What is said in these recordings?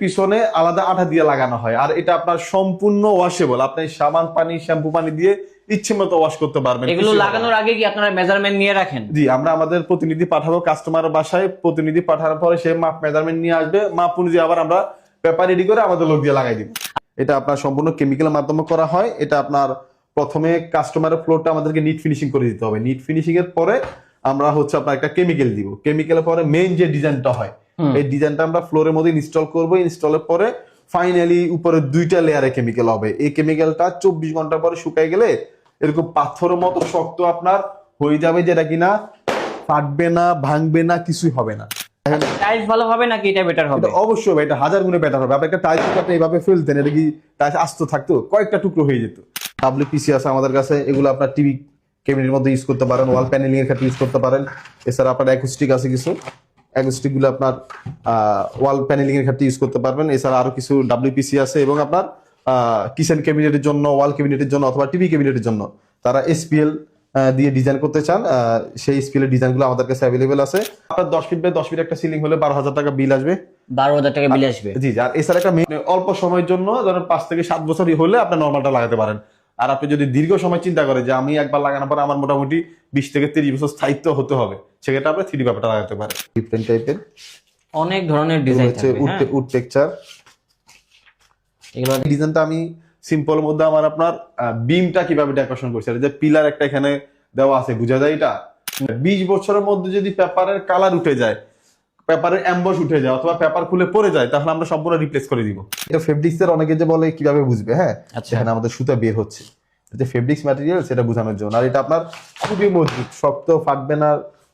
পিছনে আলাদা আঠা দিয়ে লাগানো হয়। আর এটা আপনার সম্পূর্ণ ওয়াশেবল আপনি সাবান পানি শ্যাম্পু পানি দিয়ে ইচ্ছে মতো ওয়াশ করতে পারবেন। এগুলো। লাগানোর আগে কি আপনারা মেজারমেন্ট নিয়ে রাখেন? জি আমরা আমাদের প্রতিনিধি পাঠাবো কাস্টমার বাসায় প্রতিনিধি পাঠানোর পরে সে মাপ মেজারমেন্ট নিয়ে আসবে। মাপ অনুযায়ী আবার আমরা পেপার রেডি করে আমাদের লোক দিয়ে লাগাই দিব। এটা আপনার সম্পূর্ণ কেমিক্যালের মাধ্যমে করা হয়। এটা আপনার প্রথমে কাস্টমারের ফ্লোরটা আমাদেরকে নিট ফিনিশিং করে দিতে হবে। নিট ফিনিশিং এর পরে আমরা হচ্ছে আপনার একটা কেমিক্যাল দিব। কেমিক্যালের পরে মেইন যে ডিজাইনটা হয়। এই ডিজাইনটা আমরা ফ্লোরের মধ্যে ইনস্টল করব। ইনস্টলের পরে ফাইনালি উপরে দুইটা লেয়ারে কেমিক্যাল হবে। এই কেমিক্যালটা চব্বিশ ঘণ্টা পরে শুকাই গেলে এরকম পাথরের মতো শক্ত আপনার হয়ে যাবে যেটা কিনা ফাটবে না ভাঙবে না কিছুই হবে না। টাইলস ভালো হবে নাকি এটা বেটার হবে? অবশ্যই এটা হাজার গুণে বেটার হবে। আপনি একটা টাইলস আপনি এইভাবে ফেলতেন এটা কি টাইলস আস্ত থাকতো? কয়েকটা টুকরো হয়ে যেত। আছে আমাদের কাছে এগুলো আপনার টিভি ক্যাবিনেটের মধ্যে ইউজ করতে পারেন ওয়াল প্যানেলিং এর ক্ষেত্রে ইউজ করতে পারেন। এছাড়া আপনার অ্যাকুস্টিক আছে কিছু। অ্যাকুস্টিকগুলো আপনার ওয়াল প্যানেলিং এর ক্ষেত্রে ইউজ করতে পারবেন। এছাড়া আরও কিছু ডাব্লিউপিসি আছে এবং আপনার কিচেন ক্যাবিনেটের জন্য ওয়াল ক্যাবিনেটের জন্য অথবা টিভি ক্যাবিনেটের জন্য তারা এসপিএল দিয়ে ডিজাইন করতে চান। সেই এসপিএল এর ডিজাইনগুলো আমাদের কাছে অ্যাভেলেবেল আছে। আপনার দশ ফিট বাই দশ ফিট একটা সিলিং হলে বারো হাজার টাকা বিল আসবে। বারো হাজার টাকা বিল আসবে। জি আর এছাড়া একটা অল্প সময়ের জন্য ধরেন পাঁচ থেকে সাত বছর হলে আপনি নর্মালটা লাগাতে পারেন। আর আপনি যদি দীর্ঘ সময় চিন্তা করেন যে আমি একবার লাগানোর পর আমার মোটামুটি বিশ থেকে তিরিশ বছর স্থায়িত্ব হতে হবে সেক্ষেত্রে আপনি থ্রি ব্যাপারটা লাগাতে পারেন। ডিফারেন্ট টাইপের অনেক ধরনের ডিজাইন হ্যাঁ? উড টেক্সচার এগুলো ডিজাইনটা আমি সিম্পল মধ্যে আমার আপনার বিমটা কীভাবে ডেকোরেশন করছি? আর যে পিলার একটা এখানে দেওয়া আছে বুঝা যায় এটা? বিশ বছরের মধ্যে যদি পেপারের কালার উঠে যায় পেপারের অ্যাম্বস উঠে যায় অথবা পেপার খুলে পড়ে যায় তাহলে আমরা সম্পূর্ণ রিপ্লেস করে দিব। এটা ফেব্রিক্স এর অনেকে যে বলে কীভাবে বুঝবে হ্যাঁ? আচ্ছা। এখানে আমাদের সুতা বের হচ্ছে। যে ফেব্রিক্স ম্যাটেরিয়াল সেটা বোঝানোর জন্য। আর এটা আপনার খুবই মজবুত। শক্ত ফাটবে না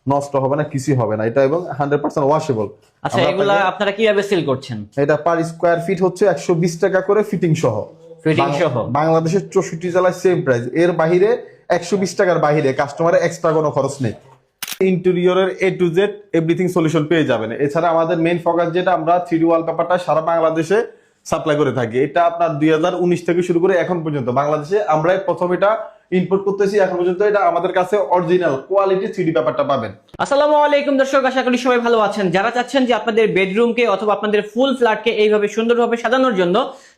নষ্ট হবে না কিছুই হবে না। এটা এবং হান্ড্রেড পার্সেন্ট ওয়াশেবল আচ্ছা এগুলা আপনারা কীভাবে সেল করছেন? এটা পার স্কোয়ার ফিট হচ্ছে একশো বিশ টাকা করে ফিটিং সহ। ফিটিং সহ। বাংলাদেশের চৌষট্টি জেলায় সেম প্রাইস এর বাহিরে একশো বিশ টাকার বাহিরে কাস্টমারের এক্সট্রা কোনো খরচ নেই। ইন্টেরিয়রের A to Z everything solution পেয়ে যাবেন। এছাড়া আমাদের মেইন ফোকাস যেটা, আমরা থ্রি ওয়াল পেপারটা সারা বাংলাদেশে সাপ্লাই করে থাকি। এটা আপনার দুই হাজার উনিশ থেকে শুরু করে এখন পর্যন্ত। বাংলাদেশে আমরা প্রথম এটা ইম্পোর্ট করতেছি, এখন পর্যন্ত এটা আমাদের কাছে অরিজিনাল কোয়ালিটি থ্রি পেপারটা পাবেন। আসসালামু আলাইকুম দর্শক, আশা করি সবাই ভালো আছেন। যারা চাচ্ছেন যে আপনাদের বেডরুমকে অথবা আপনাদের ফুল ফ্ল্যাটকে এইভাবে সুন্দরভাবে সাজানোর জন্য,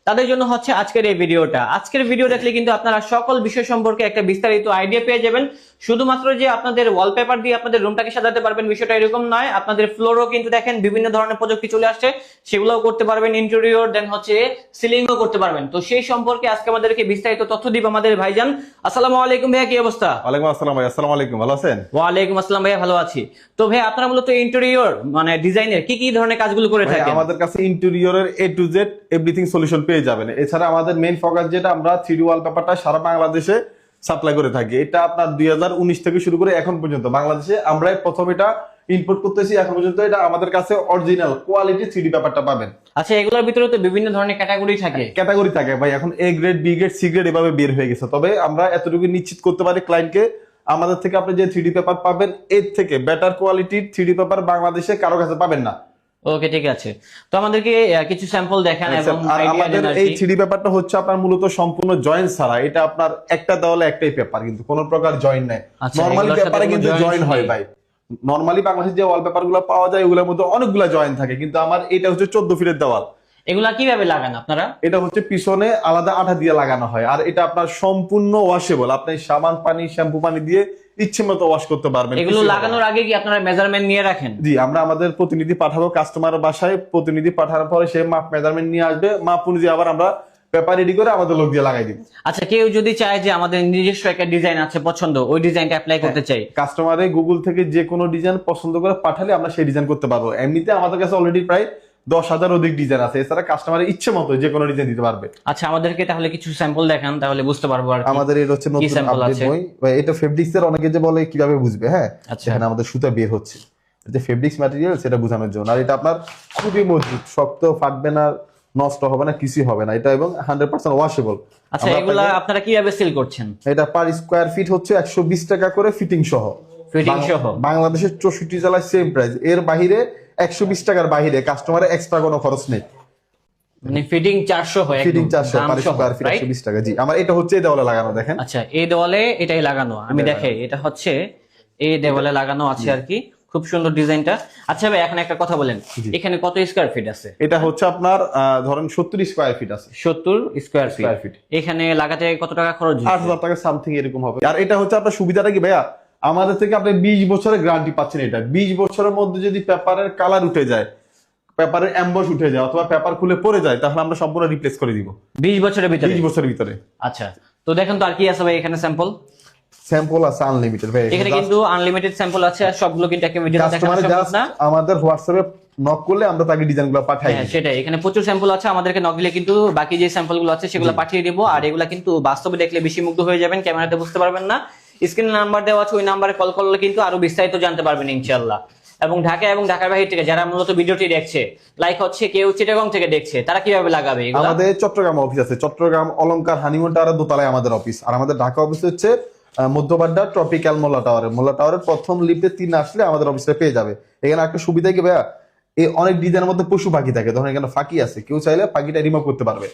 তাদের জন্য হচ্ছে আজকের এই ভিডিওটা আজকের ভিডিও দেখলে কিন্তু আপনারা সকল বিষয় সম্পর্কে একটা বিস্তারিত আইডিয়া পেয়ে যাবেন। শুধুমাত্র যে আপনাদের ওয়ালপেপার দিয়ে আপনাদের রুমটাকে সাজাতে পারবেন বিষয়টা এরকম নয়। আপনাদের ফ্লোরও কিন্তু দেখেন বিভিন্ন ধরনের প্রযুক্তি চলে আসছে। সেগুলোও করতে পারবেন ইন্টেরিয়র দেন হচ্ছে সিলিংও করতে পারবেন। তো সেই সম্পর্কে আজকে আমাদেরকে বিস্তারিত তথ্য দিব আমাদের ভাইজান। আসসালামু আলাইকুম ভাইয়া কি অবস্থা? ওয়ালাইকুম আসসালাম ভাই আসসালামু আলাইকুম ভালো আছেন? ওয়ালাইকুম আসসালাম ভাইয়া ভালো আছি। তো ভাই আপনারা মূলত ইন্টেরিয়র মানে ডিজাইনের কি কি ধরনের কাজগুলো করে থাকেন? আমাদের কাছে ইন্টেরিয়রের A to Z everything solution পেয়ে যাবেন। এছাড়া আমাদের মেইন ফোকাস যেটা আমরা থ্রি ওয়াল পেপারটা সারা বাংলাদেশে সাপ্লাই করে থাকি। এটা আপনার দুই হাজার উনিশ থেকে শুরু করে এখন পর্যন্ত। বাংলাদেশে আমরা প্রথম এটা ইম্পোর্ট করতেছি এখন পর্যন্ত এটা আমাদের কাছে অরিজিনাল কোয়ালিটি থ্রি পেপারটা পাবেন। আচ্ছা এগুলোর ভিতরে তো বিভিন্ন ধরনের ক্যাটাগরি থাকে। ক্যাটাগরি থাকে ভাই এখন A grade B grade C grade এভাবে বের হয়ে গেছে। তবে আমরা এতটুকু নিশ্চিত করতে পারি ক্লায়েন্টকে আমাদের থেকে আপনি যে থ্রিডি পেপার পাবেন এর থেকে বেটার কোয়ালিটির থ্রিডি পেপার বাংলাদেশে কারও কাছে পাবেন না। ওকে ঠিক আছে। তো আমাদেরকে কিছু স্যাম্পল দেখান এবং আচ্ছা, idea আমাদের এই। থ্রি পেপারটা হচ্ছে আপনার মূলত সম্পূর্ণ জয়েন্ট ছাড়া। এটা আপনার একটা দেওয়ালে একটাই পেপার কিন্তু কোনো প্রকার জয়েন্ট নাই। আচ্ছা, নরমালি পেপারে কিন্তু জয়েন্ট জয়েন হয় ভাই। নরমালি বাংলাদেশের যে ওয়াল পেপারগুলো পাওয়া যায় ওগুলোর মধ্যে অনেকগুলো জয়েন্ট থাকে কিন্তু আমার এটা হচ্ছে চোদ্দ ফিটের দেওয়াল। এগুলা কীভাবে লাগান আপনারা? এটা হচ্ছে পিছনে আলাদা আঠা দিয়ে লাগানো হয়। আর এটা আপনার সম্পূর্ণ ওয়াশেবল আপনি সাবান পানি শ্যাম্পু পানি দিয়ে ইচ্ছে মতো ওয়াশ করতে পারবেন। এগুলো। লাগানোর আগে কি আপনারা মেজারমেন্ট নিয়ে রাখেন? জি আমরা আমাদের প্রতিনিধি পাঠাবো কাস্টমার বাসায়। প্রতিনিধি পাঠানোর পরে সে মাপ মেজারমেন্ট নিয়ে আসবে। মাপ অনুযায়ী আবার আমরা পেপার রেডি করে আমাদের লোক দিয়ে লাগাই দিব। আচ্ছা কেউ যদি চায় যে আমাদের নিজস্ব একটা ডিজাইন আছে পছন্দ ওই ডিজাইনটা অ্যাপ্লাই করতে চাই। কাস্টমারে গুগল থেকে যে কোনো ডিজাইন পছন্দ করে পাঠালে আমরা সেই ডিজাইন করতে পারব। এমনিতে আমাদের কাছে অলরেডি প্রায় দশ হাজার অধিক ডিজাইন আছে। এছাড়া কাস্টমারের ইচ্ছে মতো যে কোনো ডিজাইন দিতে পারবে। আচ্ছা আমাদেরকে তাহলে কিছু স্যাম্পল দেখান তাহলে বুঝতে পারব আর আমাদের এটা হচ্ছে নতুন আপডেট? বই। এটা ফেব্রিক্স এর অনেকে যে বলে কীভাবে বুঝবে হ্যাঁ? আচ্ছা। এখানে আমাদের সুতা বের হচ্ছে। যে ফেব্রিক্স ম্যাটেরিয়াল সেটা বোঝানোর জন্য। আর এটা আপনার খুবই মজবুত। শক্ত ফাটবে না নষ্ট হবে না কিছুই হবে না। এটা এবং হান্ড্রেড পার্সেন্ট ওয়াশেবল আচ্ছা এগুলা আপনারা কীভাবে সেল করছেন? এটা পার স্কোয়ার ফিট হচ্ছে একশো বিশ টাকা করে ফিটিং সহ। ফিটিং সহ। বাংলাদেশের চৌষট্টি জেলায় সেম প্রাইস এর বাহিরে একশো বিশ টাকার বাহিরে কাস্টমারের এক্সট্রা কোনো খরচ নেই। মানে ফিটিং হয় পার টাকা জি। আমার এটা হচ্ছে এই দেওয়ালে লাগানো দেখেন। আচ্ছা এই দেওয়ালে এটাই লাগানো আমি দেখে এটা হচ্ছে এই দেওয়ালে লাগানো আছে আর কি খুব সুন্দর ডিজাইনটা। আচ্ছা ভাই এখন একটা কথা বলেন এখানে কত স্কোয়ার ফিট আছে? এটা হচ্ছে আপনার ধরেন সত্তর স্কোয়ার ফিট আছে। সত্তর স্কোয়ার ফিট এখানে লাগাতে কত টাকা খরচ? টাকা সামথিং এরকম হবে। আর এটা হচ্ছে আপনার সুবিধাটা কি ভাইয়া? আমাদের থেকে আপনি বিশ বছরের গ্যারান্টি পাচ্ছেন এটা। বিশ বছরের মধ্যে যদি পেপারের কালার উঠে যায় পেপারের অ্যাম্বস উঠে যায় অথবা পেপার খুলে পড়ে যায় তাহলে আমরা সম্পূর্ণ রিপ্লেস করে দিব। বিশ বছরের ভিতরে? বিশ বছরের ভিতরে। আচ্ছা। তো দেখেন তো আর কি আছে ভাই এখানে স্যাম্পল স্যাম্পল আছে আনলিমিটেড ভাই এখানে কিন্তু আনলিমিটেড স্যাম্পল আছে আর সবগুলো কিন্তু একটা ভিডিও দেখানো কাস্টমার সম্ভব না। আমাদের হোয়াটসঅ্যাপে নক করলে আমরা তাকে ডিজাইনগুলো পাঠাই হ্যাঁ সেটাই। এখানে প্রচুর স্যাম্পল আছে আমাদেরকে নক দিলে কিন্তু বাকি যে স্যাম্পলগুলো আছে সেগুলো পাঠিয়ে দিব। আর এগুলা কিন্তু বাস্তবে দেখলে বেশি মুগ্ধ হয়ে যাবেন ক্যামেরাতে বুঝতে পারবেন না। স্ক্রিনে নাম্বার দেওয়া আছে, ওই নাম্বারে কল করলে কিন্তু আরও বিস্তারিত জানতে পারবেন ইনশাল্লাহ এবং ঢাকা এবং ঢাকার বাহির থেকে যারা মূলত ভিডিওটি দেখছে লাইক হচ্ছে কেউ চিটাগং থেকে দেখছে, তারা কীভাবে লাগাবে? আমাদের চট্টগ্রাম অফিস আছে। চট্টগ্রাম, অলংকার হানিমুন টাওয়ারের দোতলায় আমাদের অফিস আর আমাদের ঢাকা অফিস হচ্ছে মধ্যবাড্ডা ট্রপিক্যাল মোল্লা টাওয়ারে মোল্লা টাওয়ারের প্রথম লিফটে তিন আসলে আমাদের অফিসটা পেয়ে যাবে। এখানে একটা সুবিধা কি ভাইয়া? এই অনেক ডিজাইনের মধ্যে পশু পাখি থাকে। ধরুন এখানে ফাঁকি আছে। কেউ চাইলে পাখিটা রিমুভ করতে পারবে।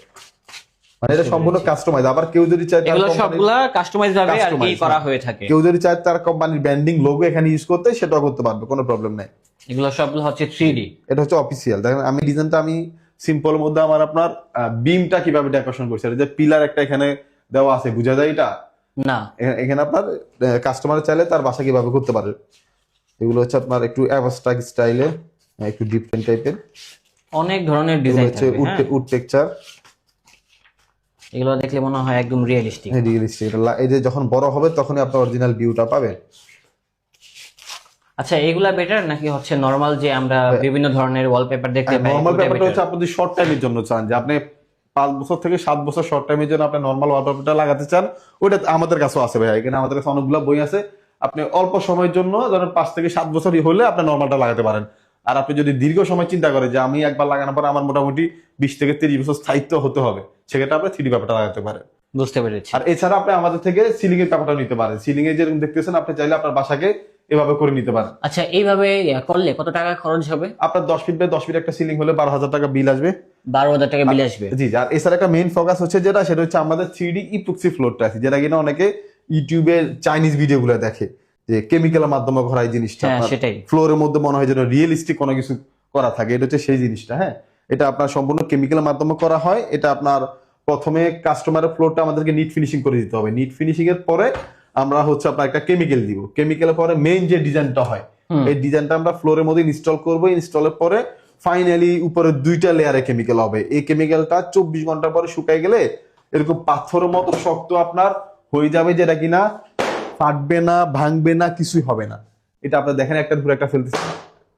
মানে এটা সম্পূর্ণ কাস্টমাইজ আবার কেউ যদি চায় এগুলো সবগুলা কাস্টমাইজ ভাবে আর কি করা হ্যাঁ। হয়ে থাকে। কেউ যদি চায় তার কোম্পানির ব্র্যান্ডিং লোগো এখানে ইউজ করতে সেটাও করতে পারবে কোনো প্রবলেম নাই। এগুলো সবগুলো হচ্ছে থ্রি ডি এটা হচ্ছে অফিসিয়াল দেখেন আমি ডিজাইনটা আমি সিম্পল মধ্যে আমার আপনার বিমটা কীভাবে ডেকোরেশন করছি যে পিলার একটা এখানে দেওয়া আছে বোঝা যায় এটা? না। এখানে- আপনার কাস্টমার চাইলে তার বাসা কীভাবে করতে পারে। এগুলো হচ্ছে আপনার একটু অ্যাভাস্ট্রাক স্টাইলে একটু ডিফারেন্ট টাইপের অনেক ধরনের ডিজাইন হচ্ছে হ্যাঁ? উড টেক্সচার এগুলো দেখলে মনে হয় একদম রিয়েলিস্টিক রিয়েলিস্টিক এই যে যখন বড় হবে তখনই আপনার অরিজিনাল ভিউটা পাবেন। আচ্ছা এগুলা বেটার নাকি হচ্ছে নরমাল যে আমরা বিভিন্ন ধরনের ওয়ালপেপার দেখতে পাই নর্মাল ওটা হচ্ছে আপনি শর্ট টাইমের জন্য চান। যে আপনি পাঁচ বছর থেকে সাত বছর শর্ট টাইমের জন্য আপনি নর্মাল ওয়ালপেপারটা লাগাতে চান ওটা আমাদের কাছেও আছে ভাই। এখানে আমাদের কাছে অনেকগুলো বই আছে। আপনি অল্প সময়ের জন্য ধরেন পাঁচ থেকে সাত বছরই হলে আপনি নর্মালটা লাগাতে পারেন। আর আপনি যদি দীর্ঘ সময় চিন্তা করেন যে আমি একবার লাগানোর পর আমার মোটামুটি বিশ থেকে তিরিশ বছর স্থায়িত্ব হতে হবে সেক্ষেত্রে আপনি থ্রি পেপারটা লাগাতে পারেন। বুঝতে পেরেছি। আর এছাড়া আপনি আমাদের থেকে সিলিং এর পেপারটা নিতে পারেন। সিলিং এ যেরকম দেখতেছেন আপনি চাইলে আপনার বাসাকে এভাবে করে নিতে পারেন। আচ্ছা এইভাবে করলে কত টাকা খরচ হবে? আপনার দশ ফিট বাই দশ ফিট একটা সিলিং হলে বারো হাজার টাকা বিল আসবে। বারো হাজার টাকা বিল আসবে। জি জি, আর এছাড়া একটা মেইন ফোকাস হচ্ছে যেটা সেটা হচ্ছে আমাদের থ্রি ডি ইপুক্সি ফ্লোরটা আছে যেটা কিনা অনেকে ইউটিউবে চাইনিজ ভিডিও গুলো দেখে। যে কেমিক্যালের মাধ্যমে ঘরা এই জিনিসটা হ্যাঁ, সেটাই। ফ্লোরের মধ্যে মনে হয় যেন রিয়েলিস্টিক কোনো কিছু করা থাকে এটা হচ্ছে সেই জিনিসটা হ্যাঁ? এটা আপনার সম্পূর্ণ কেমিক্যালের মাধ্যমে করা হয় এটা আপনার প্রথমে কাস্টমারের ফ্লোরটা আমাদেরকে নিট ফিনিশিং করে দিতে হবে। নিট ফিনিশিং এর পরে আমরা হচ্ছে আপনার একটা কেমিক্যাল দিব। কেমিক্যালের পরে মেইন যে ডিজাইনটা হয় এই ডিজাইনটা আমরা ফ্লোরের মধ্যে ইনস্টল করব ইনস্টলের পরে ফাইনালি উপরে দুইটা লেয়ারে কেমিক্যাল হবে। এই কেমিক্যালটা চব্বিশ ঘণ্টা পরে শুকাই গেলে এরকম পাথরের মতো শক্ত আপনার হয়ে যাবে যেটা কিনা ফাটবে না ভাঙবে না কিছুই হবে না। এটা আপনার দেখেন একটা ধরে একটা ফেলতেছে।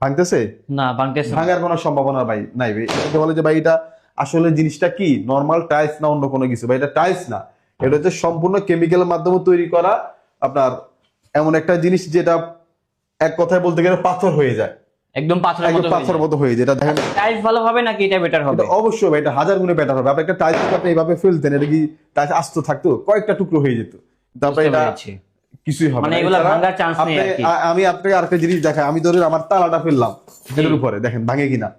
ভাঙতেছে? না বাংলাদেশ ভাঙার কোনো সম্ভাবনা ভাই নাই ভাই। এটাকে বলে যে ভাই এটা আসলে জিনিসটা কি? নর্মাল টাইলস না অন্য কোনো কিছু? ভাই এটা টাইলস না। এটা হচ্ছে সম্পূর্ণ কেমিক্যালের মাধ্যমে তৈরি করা আপনার এমন একটা জিনিস যেটা এক কথায় বলতে গেলে পাথর হয়ে যায়। একদম পাথরের মতো পাথর মতো হয়ে যায়। এটা দেখেন টাইলস ভালো হবে নাকি এটা বেটার হবে? এটা অবশ্যই ভাই এটা হাজার গুণে বেটার হবে। আপনি একটা টাইলস আপনি এইভাবে ফেলতেন এটা কি টাইলস আস্ত থাকতো? কয়েকটা টুকরো হয়ে যেত। তারপরে এটা। কিছুই হবে মানে আমি আপনাকে আরেকটা জিনিস দেখাই। আমি ধরে আমার তালাটা ফেললাম এটার উপরে দেখেন ভাঙে কিনা।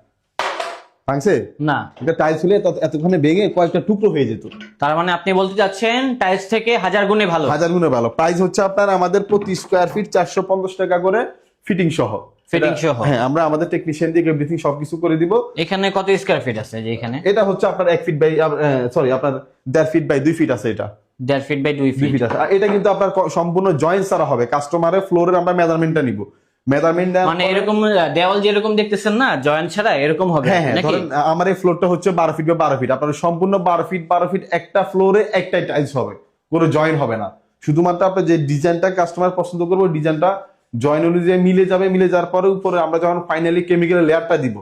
ভাঙছে? না। এটা টাইলস হলে এতক্ষণে ভেঙে কয়েকটা টুকরো হয়ে যেত। তার মানে আপনি বলতে চাচ্ছেন টাইলস থেকে হাজার গুণে ভালো। হাজার গুণে ভালো। প্রাইস হচ্ছে আপনার আমাদের প্রতি স্কোয়ার ফিট চারশো পঞ্চাশ টাকা করে ফিটিং সহ। এটা- সহ। হ্যাঁ আমরা আমাদের টেকনিশিয়ান দিয়ে এভরিথিং সবকিছু করে দিব। এখানে কত স্কোয়ার ফিট আছে যে এখানে? এটা হচ্ছে আপনার এক ফিট বাই সরি আপনার দেড় ফিট বাই দুই ফিট আছে এটা। দেড় ফিট বাই দুই ফিট আর এটা কিন্তু আপনার সম্পূর্ণ জয়েন্ট ছাড়া হবে। কাস্টমারের ফ্লোরের আমরা মেজারমেন্টটা নিব। মেজারমেন্ট মানে এরকম দেওয়াল যেরকম দেখতেছেন না জয়েন্ট ছাড়া এরকম হবে হ্যাঁ হ্যাঁ নাকি? ধরেন আমার এই ফ্লোরটা হচ্ছে বারো ফিট বা বারো ফিট আপনার সম্পূর্ণ বারো ফিট বারো ফিট একটা ফ্লোরে একটাই টাইলস হবে। কোনো জয়েন হবে না। শুধুমাত্র আপনি যে ডিজাইনটা কাস্টমার পছন্দ করব ডিজাইনটা জয়েন অনুযায়ী মিলে যাবে মিলে যাওয়ার পরে উপরে আমরা যখন ফাইনালি কেমিক্যালের লেয়ারটা দিব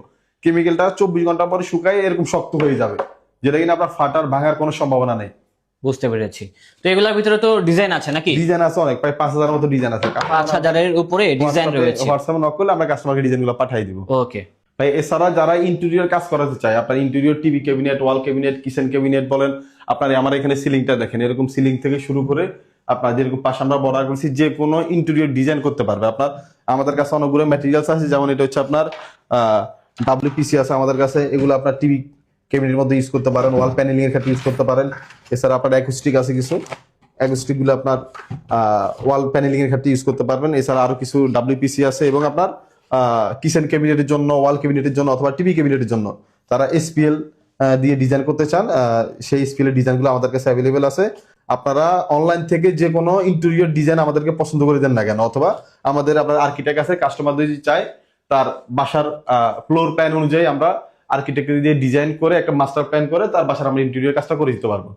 কেমিক্যালটা চব্বিশ ঘণ্টা পরে শুকায় এরকম শক্ত হয়ে যাবে। যেটা কিনা আপনার ফাটার ভাঙার কোনো সম্ভাবনা নেই। বুঝতে পেরেছি। তো এগুলোর ভিতরে তো ডিজাইন আছে নাকি? ডিজাইন আছে অনেক প্রায় পাঁচ হাজার মতো ডিজাইন আছে। পাঁচ হাজারের উপরে ডিজাইন রয়েছে। হোয়াটসঅ্যাপে নক করলে আমরা কাস্টমারকে ডিজাইনগুলো পাঠাই দিব। ওকে ভাই এছাড়া যারা ইন্টেরিয়র কাজ করাতে চায় আপনার interior TV cabinet wall cabinet kitchen cabinet বলেন আপনার আমার এখানে সিলিংটা দেখেন এরকম সিলিং থেকে শুরু করে আপনার যেরকম পাশে আমরা বর্ডার করছি যে কোনো ইন্টেরিয়র ডিজাইন করতে পারবে। আপনার আমাদের কাছে অনেকগুলো ম্যাটেরিয়ালস আছে যেমন এটা হচ্ছে আপনার ডাব্লিউপিসি আছে আমাদের কাছে এগুলো আপনার টিভি ক্যাবিনেটের মধ্যে ইউজ করতে পারেন ওয়াল প্যানেলিং এর ক্ষেত্রে ইউজ করতে পারেন। এছাড়া আপনার অ্যাকুস্টিক আছে কিছু। অ্যাকুস্টিকগুলো আপনার ওয়াল প্যানেলিং এর ক্ষেত্রে ইউজ করতে পারবেন। এছাড়া আরও কিছু ডাব্লিউপিসি আছে এবং আপনার কিচেন ক্যাবিনেটের জন্য ওয়াল ক্যাবিনেটের জন্য অথবা টিভি ক্যাবিনেটের জন্য তারা এসপিএল দিয়ে ডিজাইন করতে চান। সেই এসপিএল এর ডিজাইনগুলো আমাদের কাছে অ্যাভেলেবেল আছে। আপনারা অনলাইন থেকে যে কোনো ইন্টেরিয়র ডিজাইন আমাদেরকে পছন্দ করে দেন না কেন, অথবা আমাদের আপনার আর্কিটেক্ট আছে কাস্টমার যদি চায়, তার বাসার ফ্লোর প্ল্যান অনুযায়ী আমরা আর্কিটেক্ট দিয়ে ডিজাইন করে একটা মাস্টার প্ল্যান করে তার বাসার আমরা ইন্টেরিয়র কাজটা করে দিতে পারব।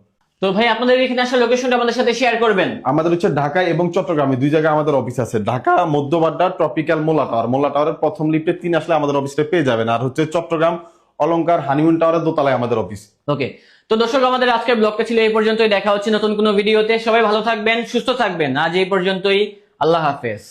তো ভাই আপনাদের এখানে আসার লোকেশনটা আমাদের সাথে শেয়ার করবেন? আমাদের হচ্ছে ঢাকা এবং চট্টগ্রামে দুই জায়গায় আমাদের অফিস আছে। ঢাকা মধ্যবাড্ডা ট্রপিক্যাল মোলা টাওয়ার মোলা টাওয়ারের প্রথম লিফটে তিন আসলে আমাদের অফিসটা পেয়ে যাবেন। আর হচ্ছে চট্টগ্রাম অলংকার হানিমুন টাওয়ারের দোতলায় আমাদের অফিস ওকে তো দর্শক আমাদের আজকের ব্লগটা ছিল এই পর্যন্তই। দেখা হচ্ছে নতুন কোনো ভিডিওতে। সবাই ভালো থাকবেন সুস্থ থাকবেন। আজ এই পর্যন্তই। আল্লাহ হাফেজ।